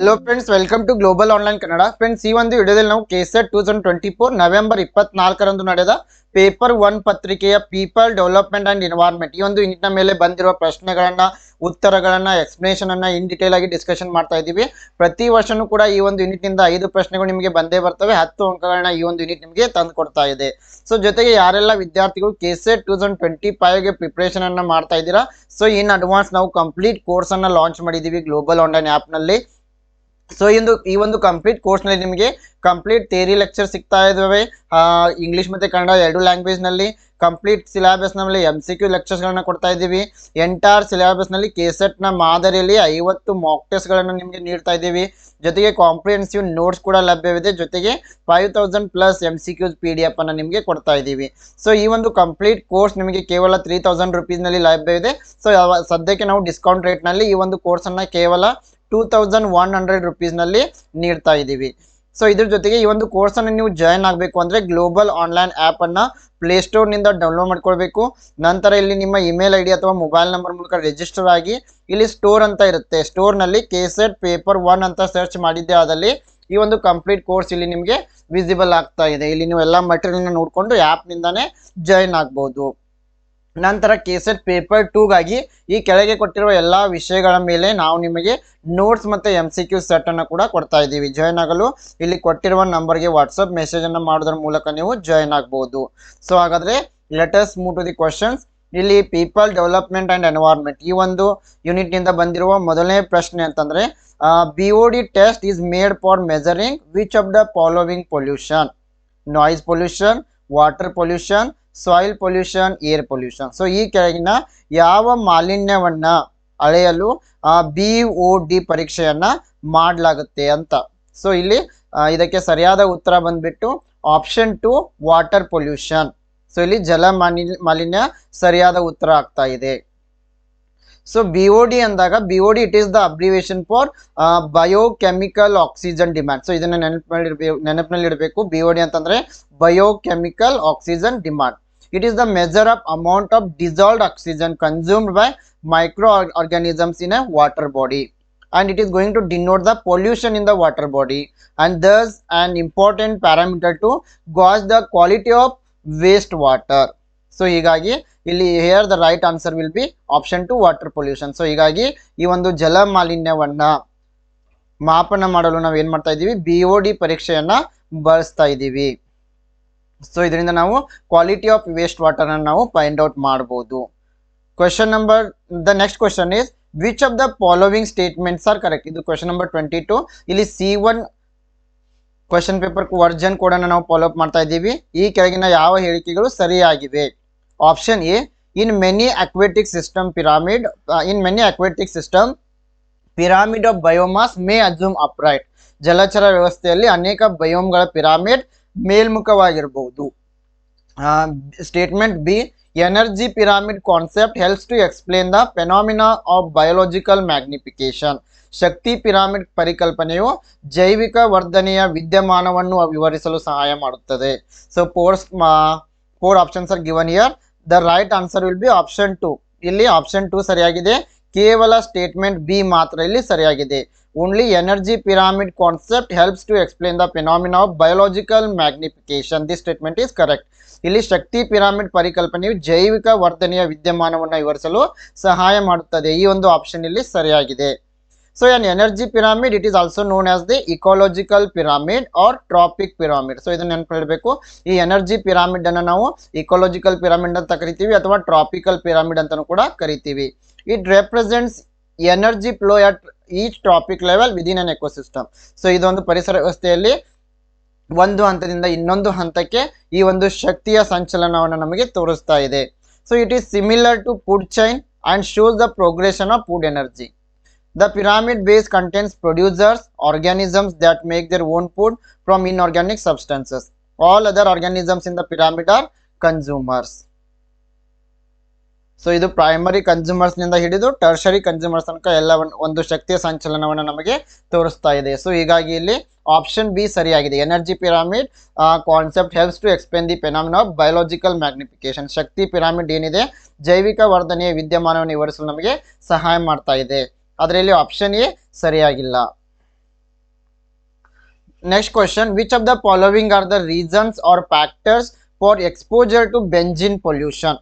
Hello friends welcome to global online Kannada friends ಈ ಒಂದು ವಿಡಿಯೋದಲ್ಲಿ ನಾವು KSET two thousand twenty four November ಇಪ್ಪತ್ನಾಲ್ಕರಂದು ನಡೆದ ಪೇಪರ್ ಒನ್ ಪತ್ರಿಕೆಯ ಪೀಪಲ್ ಡೆವಲಪ್ಮೆಂಟ್ ಅಂಡ್ ಎನ್ವೈರ್ಮೆಂಟ್ ಈ ಒಂದು ಯೂನಿಟ್ನ ಮೇಲೆ ಬಂದಿರುವ ಪ್ರಶ್ನೆಗಳನ್ನ, ಉತ್ತರಗಳನ್ನ ಎಕ್ಸ್ಪ್ಲನೇಷನ್ ಅನ್ನ ಇನ್ ಡೀಟೇಲ್ ಆಗಿ ಡಿಸ್ಕಷನ್ ಮಾಡ್ತಾ ಇದ್ದೀವಿ. ಪ್ರತಿ ವರ್ಷನೂ ಕೂಡ ಈ ಒಂದು ಯೂನಿಟ್ನಿಂದ ಐದು ಪ್ರಶ್ನೆಗಳು ನಿಮಗೆ ಬಂದೇ ಬರ್ತವೆ. ಹತ್ತು ಅಂಕಗಳನ್ನ ಈ ಒಂದು ಯೂನಿಟ್ ನಿಮಗೆ ತಂದು ಕೊಡ್ತಾ ಇದೆ. ಸೊ ಜೊತೆಗೆ ಯಾರೆಲ್ಲ ವಿದ್ಯಾರ್ಥಿಗಳು ಕೆಸೆಟ್ ಟೂ ತೌಸಂಡ್ ಟ್ವೆಂಟಿ ಫೈವ್ಗೆ ಪ್ರಿಪ್ರೇಷನ್ ಅನ್ನ ಮಾಡ್ತಾ ಇದ್ದೀರಾ? ಸೊ ಇನ್ ಅಡ್ವಾನ್ಸ್ ನಾವು ಕಂಪ್ಲೀಟ್ ಕೋರ್ಸ್ ಅನ್ನ ಲಾಂಚ್ ಮಾಡಿದ್ದೀವಿ ಗ್ಲೋಬಲ್ ಆನ್ಲೈನ್ ಆ್ಯಪ್ನಲ್ಲಿ. ಸೊ ಇಂದು ಈ ಒಂದು ಕಂಪ್ಲೀಟ್ ಕೋರ್ಸ್ನಲ್ಲಿ ನಿಮಗೆ ಕಂಪ್ಲೀಟ್ ಥೇರಿ ಲೆಕ್ಚರ್ ಸಿಗ್ತಾ ಇದ್ದಾವೆ. ಇಂಗ್ಲೀಷ್ ಮತ್ತು ಕನ್ನಡ ಎರಡು ಲ್ಯಾಂಗ್ವೇಜ್ನಲ್ಲಿ ಕಂಪ್ಲೀಟ್ ಸಿಲೆಬಸ್ನಲ್ಲಿ ಎಂ ಸಿ ಕ್ಯೂ ಲೆಕ್ಚರ್ಸ್ಗಳನ್ನ ಕೊಡ್ತಾ ಇದ್ದೀವಿ. ಎಂಟೈರ್ ಸಿಲೆಬಸ್ನಲ್ಲಿ ಕೆ ಸೆಟ್ನ ಮಾದರಿಯಲ್ಲಿ ಐವತ್ತು ಮಾಕ್ ಟೆಸ್ಟ್ಗಳನ್ನು ನಿಮಗೆ ನೀಡ್ತಾ ಇದ್ದೀವಿ. ಜೊತೆಗೆ ಕಾಂಪ್ರಿಹೆನ್ಸಿವ್ ನೋಟ್ಸ್ ಕೂಡ ಲಭ್ಯವಿದೆ. ಜೊತೆಗೆ five thousand plus M C Qs P D F ಅನ್ನು ನಿಮಗೆ ಕೊಡ್ತಾ ಇದ್ದೀವಿ. ಸೊ ಈ ಒಂದು ಕಂಪ್ಲೀಟ್ ಕೋರ್ಸ್ ನಿಮಗೆ ಕೇವಲ ತ್ರೀ ತೌಸಂಡ್ ರುಪೀಸ್ನಲ್ಲಿ ಲಭ್ಯವಿದೆ. ಸೊ ಸದ್ಯಕ್ಕೆ ನಾವು ಡಿಸ್ಕೌಂಟ್ ರೇಟ್ನಲ್ಲಿ ಈ ಒಂದು ಕೋರ್ಸನ್ನು ಕೇವಲ ಟೂ ತೌಸಂಡ್ ಒನ್ ಹಂಡ್ರೆಡ್ ರುಪೀಸ್ನಲ್ಲಿ ನೀಡ್ತಾ ಇದ್ದೀವಿ ಸೊ ಇದ್ರ ಜೊತೆಗೆ ಈ ಒಂದು ಕೋರ್ಸನ್ನು ನೀವು ಜಾಯಿನ್ ಆಗಬೇಕು ಅಂದರೆ ಗ್ಲೋಬಲ್ ಆನ್ಲೈನ್ ಆ್ಯಪನ್ನು ಪ್ಲೇಸ್ಟೋರ್ನಿಂದ ಡೌನ್ಲೋಡ್ ಮಾಡ್ಕೊಳ್ಬೇಕು. ನಂತರ ಇಲ್ಲಿ ನಿಮ್ಮ ಇಮೇಲ್ ಐ ಡಿ ಅಥವಾ ಮೊಬೈಲ್ ನಂಬರ್ ಮೂಲಕ ರಿಜಿಸ್ಟರ್ ಆಗಿ ಇಲ್ಲಿ ಸ್ಟೋರ್ ಅಂತ ಇರುತ್ತೆ. ಸ್ಟೋರ್ನಲ್ಲಿ ಕೆಸೆಟ್ ಪೇಪರ್ ಒನ್ ಅಂತ ಸರ್ಚ್ ಮಾಡಿದ್ದೆ ಆದಲ್ಲಿ ಈ ಒಂದು ಕಂಪ್ಲೀಟ್ ಕೋರ್ಸ್ ಇಲ್ಲಿ ನಿಮಗೆ ವಿಸಿಬಲ್ ಆಗ್ತಾ ಇದೆ. ಇಲ್ಲಿ ನೀವು ಎಲ್ಲ ಮಟೀರಿಯಲ್ನ ನೋಡಿಕೊಂಡು ಆ್ಯಪ್ನಿಂದಾನೇ ಜಾಯ್ನ್ ಆಗ್ಬೋದು. ನಂತರ ಕೆಸೆಟ್ ಪೇಪರ್ ಟೂಗಾಗಿ ಈ ಕೆಳಗೆ ಕೊಟ್ಟಿರುವ ಎಲ್ಲ ವಿಷಯಗಳ ಮೇಲೆ ನಾವು ನಿಮಗೆ ನೋಟ್ಸ್ ಮತ್ತು ಎಂ ಸಿ ಕ್ಯೂ ಸೆಟ್ಟನ್ನು ಕೂಡ ಕೊಡ್ತಾ ಇದ್ದೀವಿ. ಜಾಯ್ನ್ ಆಗಲು ಇಲ್ಲಿ ಕೊಟ್ಟಿರುವ ನಂಬರ್ಗೆ ವಾಟ್ಸಪ್ ಮೆಸೇಜನ್ನು ಮಾಡೋದ್ರ ಮೂಲಕ ನೀವು ಜಾಯ್ನ್ ಆಗ್ಬೋದು. ಸೊ ಹಾಗಾದರೆ letters move to the questions ಇಲ್ಲಿ ಪೀಪಲ್ ಡೆವಲಪ್ಮೆಂಟ್ ಆ್ಯಂಡ್ ಎನ್ವೈರ್ಮೆಂಟ್ ಈ ಒಂದು ಯೂನಿಟ್ನಿಂದ ಬಂದಿರುವ ಮೊದಲನೇ ಪ್ರಶ್ನೆ ಅಂತಂದರೆ B O D test is made for measuring which of the following pollution noise pollution water pollution soil pollution air pollution so ಈ ಕೆಳಗಿನ ಯಾವ ಮಾಲಿನ್ಯವನ್ನ ಅಳೆಯಲು ಬಿ ಒ ಡಿ ಪರೀಕ್ಷೆಯನ್ನ ಮಾಡಲಾಗುತ್ತೆ ಅಂತ. ಸೊ ಇಲ್ಲಿ ಇದಕ್ಕೆ ಸರಿಯಾದ ಉತ್ತರ ಬಂದ್ಬಿಟ್ಟು option two water pollution so ಇಲ್ಲಿ ಜಲ ಮಾಲಿನ್ಯ ಮಾಲಿನ್ಯ ಸರಿಯಾದ ಉತ್ತರ ಆಗ್ತಾ ಇದೆ. ಸೊ ಬಿ ಒ ಡಿ ಅಂದಾಗ B O D it is the abbreviation for biochemical oxygen demand so ಇದನ್ನ ನೆನಪಿನಲ್ಲಿ ನೆನಪಿನಲ್ಲಿ ಇಡಬೇಕು ಬಿ ಒ ಡಿ ಅಂತಂದ್ರೆ biochemical oxygen demand it is the measure of amount of dissolved oxygen consumed by microorganisms in a water body and it is going to denote the pollution in the water body and thus an important parameter to gauge the quality of waste water so ಹೀಗಾಗಿ ಇಲ್ಲಿ here the right answer will be option two water pollution so ಹೀಗಾಗಿ ಈ ಒಂದು ಜಲ ಮಾಲಿನ್ಯವನ್ನ ಮಾಪನ ಮಾಡಲು ನಾವು ಏನು ಮಾಡ್ತಾ ಇದ್ದೀವಿ ಬಿ ಒ ಡಿ ಪರೀಕ್ಷೆಯನ್ನು ಬಳಸ್ತಾ ಇದ್ದೀವಿ ಸೊ ಇದರಿಂದ ನಾವು ಕ್ವಾಲಿಟಿ ಆಫ್ ವೇಸ್ಟ್ ವಾಟರ್ ಅನ್ನು ನಾವು ಫೈಂಡ್ ಔಟ್ ಮಾಡಬಹುದು question number the next question is which of the following statements are correct ಇದು ಕ್ವೆಶನ್ ನಂಬರ್ ಟ್ವೆಂಟಿ ಟು ಇಲ್ಲಿ C one question paper version ಕೂಡ ನಾವು ಫಾಲೋಅಪ್ ಮಾಡ್ತಾ ಇದ್ದೀವಿ. ಈ ಕೆಳಗಿನ ಯಾವ ಹೇಳಿಕೆಗಳು ಸರಿಯಾಗಿವೆ? Option A in many aquatic system pyramid in many aquatic system pyramid of biomass may assume upright ಜಲಚರ ವ್ಯವಸ್ಥೆಯಲ್ಲಿ ಅನೇಕ ಬಯೋಮ್ಗಳ pyramid ಮೇಲ್ಮುಖವಾಗಿರಬಹುದು statement B energy pyramid concept helps to explain the phenomena of biological magnification Shakti pyramid ಪರಿಕಲ್ಪನೆಯು ಜೈವಿಕ ವರ್ಧನೆಯ ವಿದ್ಯಮಾನವನ್ನು ವಿವರಿಸಲು ಸಹಾಯ ಮಾಡುತ್ತದೆ. So force four options are given here the right answer will be option two ಇಲ್ಲಿ ಆಪ್ಷನ್ ಟು ಸರಿಯಾಗಿದೆ. ಕೇವಲ ಸ್ಟೇಟ್ಮೆಂಟ್ ಬಿ ಮಾತ್ರ ಇಲ್ಲಿ ಸರಿಯಾಗಿದೆ. Only energy pyramid concept helps to explain the phenomena of biological magnification. This statement is correct. ಇಲ್ಲಿ ಶಕ್ತಿ pyramid ಪರಿಕಲ್ಪನೆಯು ಜೈವಿಕ ವರ್ಧನೆಯ ವಿದ್ಯಮಾನವನ್ನು ವಿವರಿಸಲು ಸಹಾಯ ಮಾಡುತ್ತದೆ. ಈ ಒಂದು ಆಪ್ಷನ್ ಇಲ್ಲಿ ಸರಿಯಾಗಿದೆ. So an energy pyramid it is also known as the ecological pyramid or trophic pyramid so ಇದನ್ನ ನೆನಪಿಡಬೇಕು ಈ ಎನರ್ಜಿ ಪಿರಾಮಿಡ್ ಅನ್ನು ನಾವು ಇಕಾಲಜಿಕಲ್ ಪಿರಾಮಿಡ್ ಅಂತ ಕರಿತೀವಿ ಅಥವಾ ಟ್ರಾಪಿಕಲ್ ಪಿರಾಮಿಡ್ ಅಂತಾನೂ ಕೂಡ ಕರಿತೀವಿ. It represents energy flow at Each trophic level within an ecosystem so ಇದೊಂದು ಪರಿಸರ ವ್ಯವಸ್ಥೆಯಲ್ಲಿ ಒಂದು ಹಂತದಿಂದ ಇನ್ನೊಂದು ಹಂತಕ್ಕೆ ಈ ಒಂದು ಶಕ್ತಿಯ ಸಂಚಲನವನ್ನು ನಮಗೆ ತೋರಿಸ್ತಾ ಇದೆ so it is similar to food chain and shows the progression of food energy The pyramid base contains producers, organisms that make their own food from inorganic substances. All other organisms in the pyramid are consumers. So ಇದು primary ಕನ್ಸ್ಯೂಮರ್ಸ್ನಿಂದ ಹಿಡಿದು tertiary consumers ತನಕ ಎಲ್ಲ ಒಂದು ಶಕ್ತಿಯ ಸಂಚಲನವನ್ನು ನಮಗೆ ತೋರಿಸ್ತಾ ಇದೆ. ಸೊ ಹೀಗಾಗಿ ಇಲ್ಲಿ ಆಪ್ಷನ್ ಬಿ ಸರಿಯಾಗಿದೆ. Energy pyramid concept helps to explain the phenomena of biological magnification Shakti pyramid ಏನಿದೆ? ಜೈವಿಕ ವರ್ಧನೆಯ ವಿದ್ಯಮಾನವನ್ನು ವಿವರಿಸಲು ನಮಗೆ ಸಹಾಯ ಮಾಡ್ತಾ ಇದೆ. ಅದರಲ್ಲಿ ಆಪ್ಷನ್ ಎ ಸರಿಯಾಗಿಲ್ಲ. Next question which of the following are the reasons or factors for exposure to benzene pollution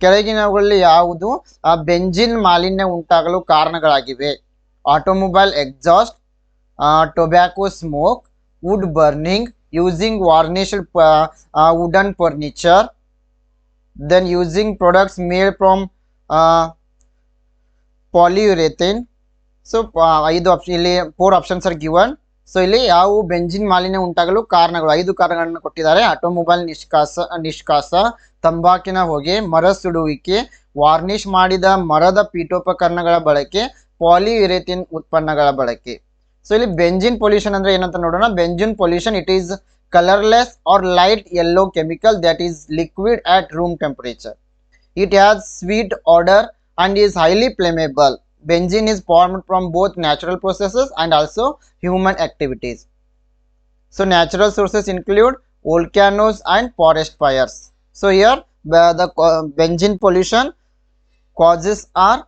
ಕೆಳಗಿನವುಗಳಲ್ಲಿ ಯಾವುದು? ಆ ಬೆಂಜಿನ್ ಮಾಲಿನ್ಯ ಉಂಟಾಗಲು ಕಾರಣಗಳಾಗಿವೆ. Automobile exhaust tobacco smoke, wood burning, using varnished wooden furniture, then using products made from polyurethane. So ಐದು option ಇಲ್ಲಿ four options are given. So, ಇಲ್ಲಿ ಯಾವ benzene ಮಾಲಿನ್ಯ ಉಂಟಾಗಲು ಕಾರಣಗಳು? ಐದು ಕಾರಣಗಳನ್ನು ಕೊಟ್ಟಿದ್ದಾರೆ. ಆಟೋಮೊಬೈಲ್ ನಿಷ್ಕಾಸ ನಿಷ್ಕಾಸ ತಂಬಾಕಿನ ಹೊಗೆ ಮರ ಸುಡುವಿಕೆ ವಾರ್ನಿಷ್ ಮಾಡಿದ ಮರದ ಪೀಠೋಪಕರಣಗಳ ಬಳಕೆ ಪಾಲಿಯುರೇಥಿನ್ ಉತ್ಪನ್ನಗಳ ಬಳಕೆ ಸೊ ಇಲ್ಲಿ ಬೆಂಜಿನ್ ಪೊಲ್ಯೂಷನ್ ಅಂದ್ರೆ ಏನಂತ ನೋಡೋಣ benzene pollution it is colorless or light yellow chemical that is liquid at room temperature. It has sweet odor and is highly flammable. Benzene is formed from both natural processes and also human activities. So natural sources include volcanoes and forest fires. So here the, co- benzene pollution causes are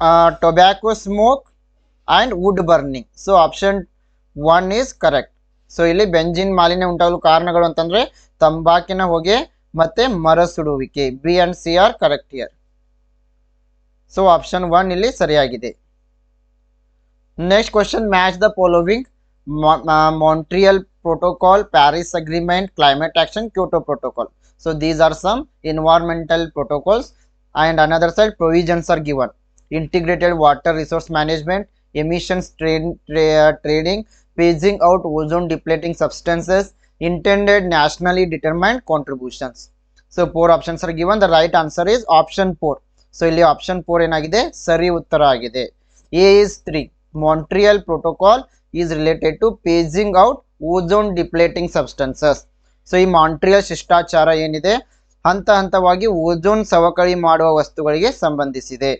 uh, tobacco smoke and wood burning. So option one is correct so ಇಲ್ಲಿ benzene ಮಾಲಿನ್ಯ ಉಂಟಾಗಲು ಕಾರಣಗಳು ಅಂತಂದ್ರೆ ತಂಬಾಕಿನ ಹೊಗೆ ಮತ್ತೆ ಮರ ಸುಡುವಿಕೆ. B and C are correct here so option one ಇಲ್ಲಿ ಸರಿಯಾಗಿದೆ. Next question match the following Montreal Protocol Paris Agreement climate action Kyoto Protocol so these are some environmental protocols and another side provisions are given integrated water resource management, emissions trade, tra- trading, phasing out ozone depleting substances, intended nationally determined contributions. So four options are given. The right answer is option four. So ಇಲ್ಲಿ option four ಏನಾಗಿದೆ ಸರಿ ಉತ್ತರ ಆಗಿದೆ A is three Montreal protocol is related to phasing out ozone depleting substances so ಈ Montreal ಶಿಷ್ಟಾಚಾರ ಏನಿದೆ? ಹಂತ ಹಂತವಾಗಿ ಓಝೋನ್ ಸವಕಳಿ ಮಾಡುವ ವಸ್ತುಗಳಿಗೆ ಸಂಬಂಧಿಸಿದೆ.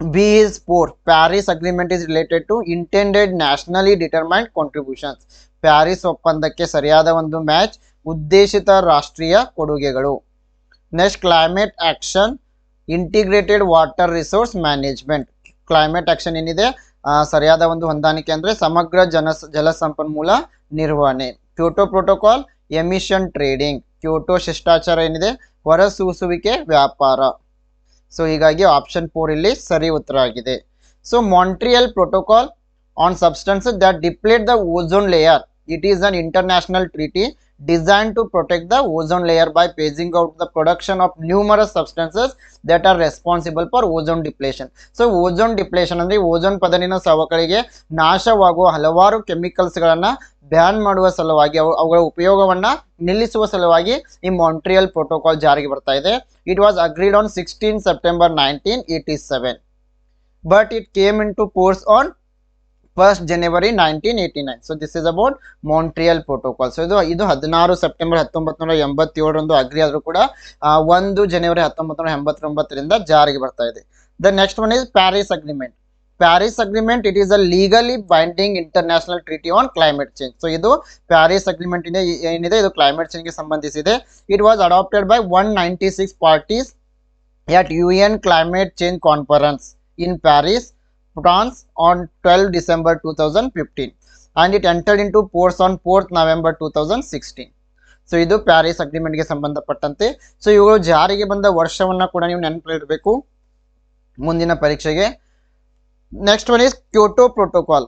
B is four Paris Agreement is related to intended nationally determined contributions Paris ಒಪ್ಪಂದಕ್ಕೆ ಸರಿಯಾದ ಒಂದು ಮ್ಯಾಚ್ ಉದ್ದೇಶಿತ ರಾಷ್ಟ್ರೀಯ ಕೊಡುಗೆಗಳು. Next climate action integrated water resource management climate action ಏನಿದೆ? ಸರಿಯಾದ ಒಂದು ಹೊಂದಾಣಿಕೆ ಅಂದ್ರೆ ಸಮಗ್ರ ಜನ ಜಲ ಸಂಪನ್ಮೂಲ ನಿರ್ವಹಣೆ. Kyoto Protocol, emission trading. Kyoto ಶಿಷ್ಟಾಚಾರ ಏನಿದೆ? ಹೊರಸೂಸುವಿಕೆ ವ್ಯಾಪಾರ. ಸೊ ಹೀಗಾಗಿ ಆಪ್ಷನ್ ಫೋರ್ ಇಲ್ಲಿ ಸರಿ ಉತ್ತರ ಆಗಿದೆ. So Montreal Protocol on substance that deplete the ozone layer it is an international treaty designed to protect the ozone layer by phasing out the production of numerous substances that are responsible for ozone depletion. So ozone depletion ಅಂದ್ರೆ ozone ಪದರಿನ ಸವಕಳಿಗೆ ನಾಶವಾಗುವ ಹಲವಾರು ಕೆಮಿಕಲ್ಸ್ಗಳನ್ನ ban ಮಾಡುವ ಸಲುವಾಗಿ ಅವು ಅವುಗಳ ಉಪಯೋಗವನ್ನ ನಿಲ್ಲಿಸುವ ಸಲುವಾಗಿ ಈ ಮಾಂಟ್ರಿಯಲ್ ಪ್ರೋಟೋಕಾಲ್ ಜಾರಿಗೆ ಬರ್ತಾ ಇದೆ it was agreed on sixteen September nineteen eighty seven but it came into force on first January nineteen eighty nine so this is about Montreal Protocol so ಇದು ಇದು ಹದಿನಾರು ಸೆಪ್ಟೆಂಬರ್ ಹತ್ತೊಂಬತ್ತು ನೂರ ಎಂಬತ್ತೇಳರಂದು ಅಗ್ರಿ ಆದರೂ ಕೂಡ ಒಂದು ಜನವರಿ ಹತ್ತೊಂಬತ್ತು ನೂರ ಎಂಬತ್ತೊಂಬತ್ತರಿಂದ ಜಾರಿಗೆ ಬರ್ತಾ ಇದೆ. The next one is Paris Agreement Paris Agreement it is a legally binding international treaty on climate change so ಇದು ಪ್ಯಾರಿಸ್ ಅಗ್ರಿಮೆಂಟ್ ಇಂದ ಏನಿದೆ? ಇದು ಕ್ಲೈಮೇಟ್ ಚೇಂಜ್ಗೆ ಸಂಬಂಧಿಸಿದೆ. It was adopted by one ninety six parties U N climate change conference in Paris, France on 12 December 2015 and it entered into force on 4th November 2016. So ಇದು Paris ಅಗ್ರಿಮೆಂಟ್ಗೆ ಸಂಬಂಧಪಟ್ಟಂತೆ. So ಇವುಗಳು ಜಾರಿಗೆ ಬಂದ ವರ್ಷವನ್ನ ಕೂಡ ನೀವು ನೆನಪಿಡಬೇಕು ಮುಂದಿನ ಪರೀಕ್ಷೆಗೆ. Next one is Kyoto Protocol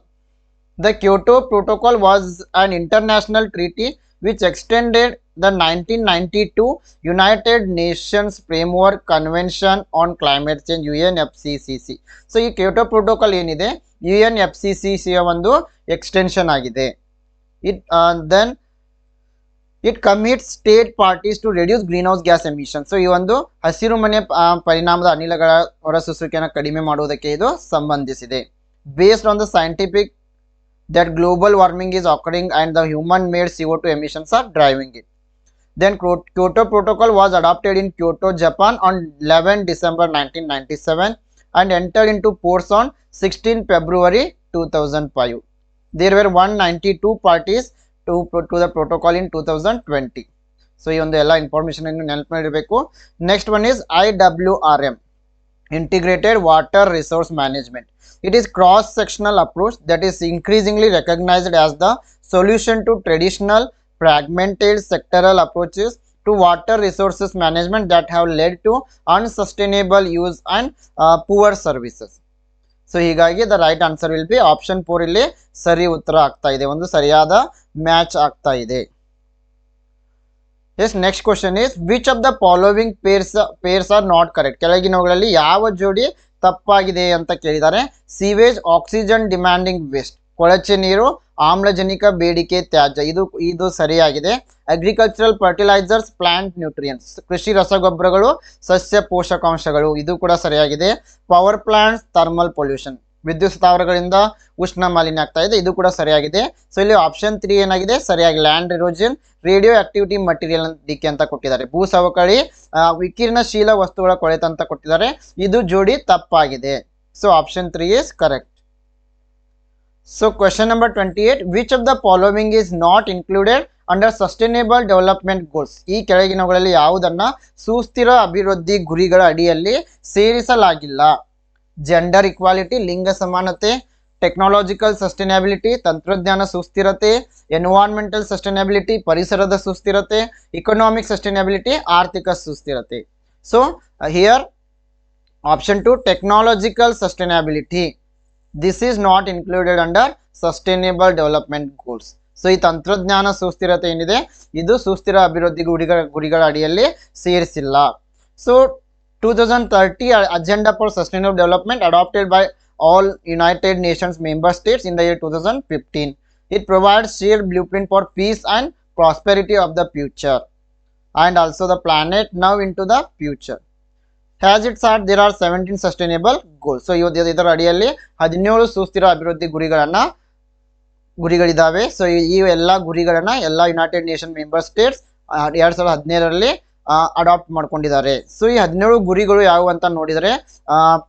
the Kyoto Protocol was an international treaty nations framework convention on climate change U N F C C C so ಈ ಕ್ಯೋಟೋ ಪ್ರೋಟೋಕಾಲ್ ಏನಿದೆ? U N F C C ಸಿಯ ಒಂದು extension ಆಗಿದೆ. It then it commit state parties to reduce greenhouse gas emission so ಈ ಒಂದು ಹಸಿರು ಮನೆ ಪರಿಣಾಮದ ಅನಿಲಗಳ ಹೊರಸೂಸುವಿಕೆಯನ್ನು ಕಡಿಮೆ ಮಾಡುವುದಕ್ಕೆ ಇದು ಸಂಬಂಧಿಸಿದೆ. Based on the scientific that global warming is occurring and the human made CO2 emissions are driving it. Then Kyo- Kyoto Protocol was adopted in Kyoto, Japan on 11 December 1997 and entered into force on 16 February 2005. There were 192 parties to, to the protocol in 2020. So ಈ ಒಂದು ಎಲ್ಲ information ಅನ್ನು ನೆನಪು ಮಾಡಿರಬೇಕು next one is I W R M integrated water resource management it is cross sectional approach that is increasingly recognized as the solution to traditional fragmented sectoral approaches to water resources management that have led to unsustainable use and uh, poor services so ಹೀಗಾಗಿ the right answer will be option four ಇಲ್ಲಿ ಸರಿ ಉತ್ತರ ಆಗ್ತಾ ಇದೆ ಒಂದು ಸರಿಯಾದ match ಆಗ್ತಾ ಇದೆ Yes next question is which of the following pairs pairs are not correct ಕೆಳಗಿನವುಗಳಲ್ಲಿ ಯಾವ ಜೋಡಿ ತಪ್ಪಾಗಿದೆ ಅಂತ ಕೇಳಿದ್ದಾರೆ. ಸೀವೇಜ್ ಆಕ್ಸಿಜನ್ ಡಿಮ್ಯಾಂಡಿಂಗ್ ವೇಸ್ಟ್ ಕೊಳಚೆ ನೀರು, ಆಮ್ಲಜನಕ ಬೇಡಿಕೆ ತ್ಯಾಜ್ಯ. ಇದು ಇದು ಸರಿಯಾಗಿದೆ. ಅಗ್ರಿಕಲ್ಚರಲ್ ಫರ್ಟಿಲೈಸರ್ಸ್ ಪ್ಲಾಂಟ್ ನ್ಯೂಟ್ರಿಯನ್ಸ್ ಕೃಷಿ ರಸಗೊಬ್ಬರಗಳು, ಸಸ್ಯ ಪೋಷಕಾಂಶಗಳು. ಇದು ಕೂಡ ಸರಿಯಾಗಿದೆ. ಪವರ್ ಪ್ಲಾಂಟ್ಸ್ ಥರ್ಮಲ್ ಪೊಲ್ಯೂಷನ್ ವಿದ್ಯುತ್ ಸ್ಥಾವರಗಳಿಂದ ಉಷ್ಣ ಮಾಲಿನ್ಯ ಆಗ್ತಾ ಇದೆ. ಇದು ಕೂಡ ಸರಿಯಾಗಿದೆ. ಸೊ ಇಲ್ಲಿ ಆಪ್ಷನ್ ತ್ರೀ ಏನಾಗಿದೆ? ಸರಿಯಾಗಿ land erosion radio activity material decay ಅಂತ ಕೊಟ್ಟಿದ್ದಾರೆ. ಭೂ ಸವಕಳಿ ವಿಕಿರಣಶೀಲ ವಸ್ತುಗಳ ಕೊಳೆತ ಅಂತ ಕೊಟ್ಟಿದ್ದಾರೆ. ಇದು ಜೋಡಿ ತಪ್ಪಾಗಿದೆ. So option three is correct so question number twenty eight which of the following is not included under sustainable development goals ಈ ಕೆಳಗಿನವುಗಳಲ್ಲಿ ಯಾವುದನ್ನ ಸುಸ್ಥಿರ ಅಭಿವೃದ್ಧಿ ಗುರಿಗಳ ಅಡಿಯಲ್ಲಿ ಸೇರಿಸಲಾಗಿಲ್ಲ. ಜೆಂಡರ್ ಇಕ್ವಾಲಿಟಿ ಲಿಂಗ ಸಮಾನತೆ ಟೆಕ್ನಾಲಜಿಕಲ್ ಸಸ್ಟೈನಬಿಲಿಟಿ ತಂತ್ರಜ್ಞಾನ ಸುಸ್ಥಿರತೆ ಎನ್ವೈರ್ಮೆಂಟಲ್ ಸಸ್ಟೈನಬಿಲಿಟಿ ಪರಿಸರದ ಸುಸ್ಥಿರತೆ ಇಕನಾಮಿಕ್ ಸಸ್ಟೈನಬಿಲಿಟಿ ಆರ್ಥಿಕ ಸುಸ್ಥಿರತೆ so here option two technological sustainability this is not included under sustainable development goals so ಈ ತಂತ್ರಜ್ಞಾನ ಸುಸ್ಥಿರತೆ ಏನಿದೆ? ಇದು ಸುಸ್ಥಿರ ಅಭಿವೃದ್ಧಿ ಗುರಿಗಳ ಗುರಿಗಳ ಅಡಿಯಲ್ಲಿ ಸೇರಿಸಿಲ್ಲ. So two thousand thirty agenda for sustainable development adopted by all United Nations member states in the year two thousand fifteen it provides share blueprint for peace and prosperity of the future and also the planet now into the future has its are there are seventeen sustainable goal so ಇವತ್ತು ಇದರ ಅಡಿಯಲ್ಲಿ ಹದಿನೇಳು ಸುಸ್ಥಿರ ಅಭಿವೃದ್ಧಿ ಗುರಿಗಳನ್ನ ಗುರಿಗಳಿದ್ದಾವೆ so ಈ ಎಲ್ಲ ಗುರಿಗಳನ್ನ ಎಲ್ಲ ಯುನೈಟೆಡ್ ನೇಷನ್ ಮೆಂಬರ್ ಸ್ಟೇಟ್ಸ್ ಎರಡ್ ಸಾವಿರದ ಹದಿನೇಳರಲ್ಲಿ ಅಡಾಪ್ಟ್ ಮಾಡ್ಕೊಂಡಿದ್ದಾರೆ ಸೊ ಈ ಹದಿನೇಳು ಗುರಿಗಳು ಯಾವುವು ಅಂತ ನೋಡಿದರೆ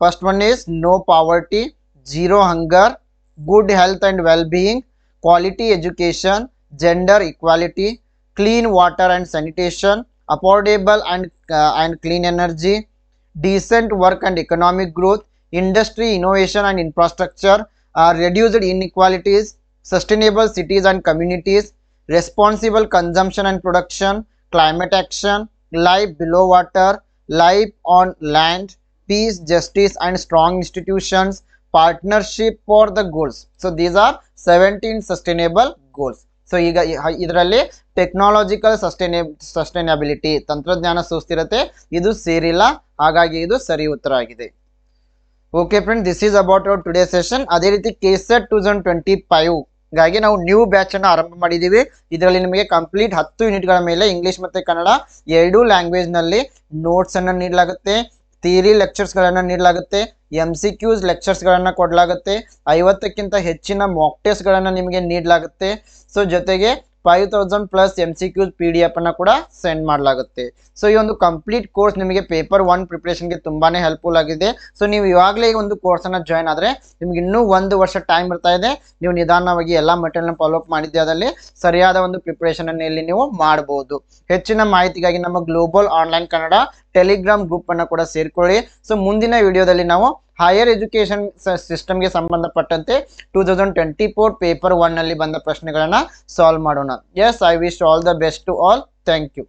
first one is no poverty zero hunger good health and well being quality education gender equality clean water and sanitation affordable and and clean energy decent work and economic growth, industry, innovation and infrastructure, uh, reduced inequalities, sustainable cities and communities, responsible consumption and production, climate action, life below water, life on land, peace, justice and strong institutions, partnership for the goals. So these are 17 sustainable goals. So ಈಗ ಇದರಲ್ಲಿ technological ಸಸ್ಟೈನೇ sustainability ತಂತ್ರಜ್ಞಾನ ಸುಸ್ಥಿರತೆ ಇದು ಸೇರಿಲ್ಲ ಹಾಗಾಗಿ ಇದು ಸರಿ ಉತ್ತರ ಆಗಿದೆ okay friend this is about our today session ಅದೇ ರೀತಿ KSET two thousand twenty five ಗಾಗಿ ನಾವು ನ್ಯೂ ಬ್ಯಾಚ್ ಅನ್ನು ಆರಂಭ ಮಾಡಿದ್ದೀವಿ. ಇದರಲ್ಲಿ ನಿಮಗೆ ಕಂಪ್ಲೀಟ್ ಹತ್ತು ಯೂನಿಟ್ಗಳ ಮೇಲೆ ಇಂಗ್ಲಿಷ್ ಮತ್ತು ಕನ್ನಡ ಎರಡೂ ಲ್ಯಾಂಗ್ವೇಜ್ನಲ್ಲಿ ನೋಟ್ಸನ್ನು ನೀಡಲಾಗುತ್ತೆ. ಥಿಯರಿ ಲೆಕ್ಚರ್ಸ್ಗಳನ್ನು ನೀಡಲಾಗುತ್ತೆ. ಎಂ ಸಿ ಕ್ಯೂಸ್ ಲೆಕ್ಚರ್ಸ್ಗಳನ್ನು ಕೊಡಲಾಗುತ್ತೆ. ಐವತ್ತಕ್ಕಿಂತ ಹೆಚ್ಚಿನ ಮಾಕ್ ಟೆಸ್ಟ್ಗಳನ್ನು ನಿಮಗೆ ನೀಡಲಾಗುತ್ತೆ. ಸೊ ಜೊತೆಗೆ five thousand plus M C Qs P D ಕೂಡ ಸೆಂಡ್ ಮಾಡಲಾಗುತ್ತೆ. ಸೊ ಈ ಒಂದು ಕಂಪ್ಲೀಟ್ ಕೋರ್ಸ್ ನಿಮಗೆ ಪೇಪರ್ ಒನ್ ಪ್ರಿಪ್ರೇಷನ್ಗೆ ತುಂಬಾನೇ ಹೆಲ್ಪ್ಫುಲ್ ಆಗಿದೆ. ಸೊ ನೀವು ಇವಾಗಲೇ ಈ ಒಂದು ಕೋರ್ಸನ್ನು ಜಾಯ್ನ್ ಆದರೆ ನಿಮ್ಗೆ ಇನ್ನೂ ಒಂದು ವರ್ಷ ಟೈಮ್ ಇರ್ತಾ ಇದೆ. ನೀವು ನಿಧಾನವಾಗಿ ಎಲ್ಲ ಮೆಟೀರಿಯಲ್ನ ಫಾಲೋ ಅಪ್ ಮಾಡಿದ್ದೆ ಅದರಲ್ಲಿ ಸರಿಯಾದ ಒಂದು ಪ್ರಿಪ್ರೇಷನ್ ಅನ್ನು ಇಲ್ಲಿ ನೀವು ಮಾಡಬಹುದು ಹೆಚ್ಚಿನ ಮಾಹಿತಿಗಾಗಿ ನಮ್ಮ global online Kannada Telegram group ಅನ್ನು ಕೂಡ ಸೇರ್ಕೊಳ್ಳಿ. ಸೊ ಮುಂದಿನ ವಿಡಿಯೋದಲ್ಲಿ ನಾವು ಹೈಯರ್ ಎಜುಕೇಶನ್ ಸಿಸ್ಟಮ್ಗೆ ಸಂಬಂಧಪಟ್ಟಂತೆ two thousand twenty four paper ಒನ್ನಲ್ಲಿ ಬಂದ ಪ್ರಶ್ನೆಗಳನ್ನ ಸಾಲ್ವ್ ಮಾಡೋಣ. Yes I wish all the best to all thank you